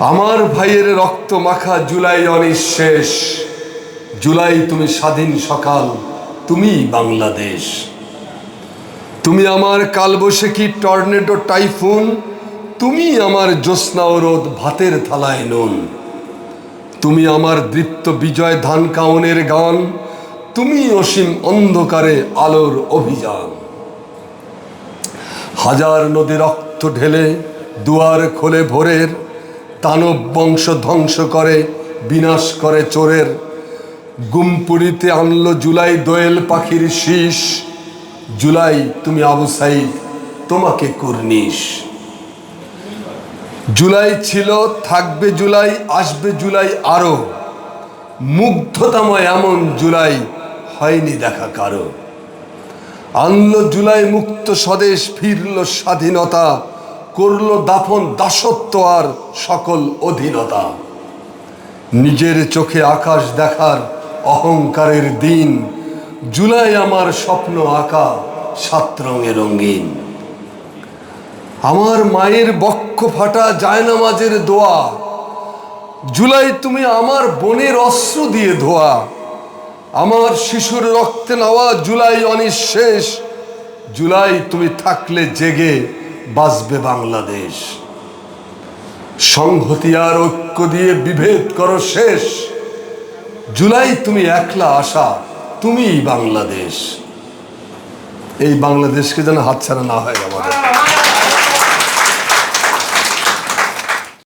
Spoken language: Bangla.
আমার ভাইয়ের রক্ত মাখা জুলাই অনিঃশেষ। জুলাই তুমি স্বাধীন সকাল, তুমি বাংলাদেশ। তুমি আমার কালবৈশাখী টর্নেডো টাইফুন, তুমি আমার জ্যোৎস্না রোদ ভাতের থালায় নুন। তুমি আমার দৃপ্ত বিজয় ধান কাউনের গান, তুমি অসীম অন্ধকারে আলোর অভিযান। হাজার নদী রক্ত ঢেলে দুয়ার খোলে ভোরের দানব বংশ ধ্বংস করে, বিনাশ করে চোরের। গুমপুরিতে আনলো জুলাই দোয়েল পাখির শীষ। জুলাই, তুমি আবু সাইদ, তোমাকে কুর্নিশ। জুলাই ছিল, থাকবে জুলাই, আসবে জুলাই আরও মুগ্ধতাময় এমন জুলাই হয়নি দেখা কারও। আনলো জুলাই মুক্ত স্বদেশ, ফিরল স্বাধীনতা। করল দাফন দাসত্ব আর সকল অধীনতা। নিজের চোখে আকাশ দেখার অহংকারের দিন, জুলাই আমার স্বপ্ন আঁকা সাত রঙে রঙিন। আমার মায়ের বক্ষ ফাটা জায়নামাজের দোয়া, জুলাই তুমি আমার বোনের অস্ত্র দিয়ে ধোয়া। আমার শিশুর রক্তে নেওয়া জুলাই অনিঃশেষ, জুলাই তুমি থাকলে জেগে বাঁচবে বাংলাদেশ। সংহতি আর ঐক্য দিয়ে বিভেদ করো শেষ। জুলাই তুমি একলা আসা তুমি বাংলাদেশ। এই বাংলাদেশকে যেন হাতছাড়া না হয় আমাদের।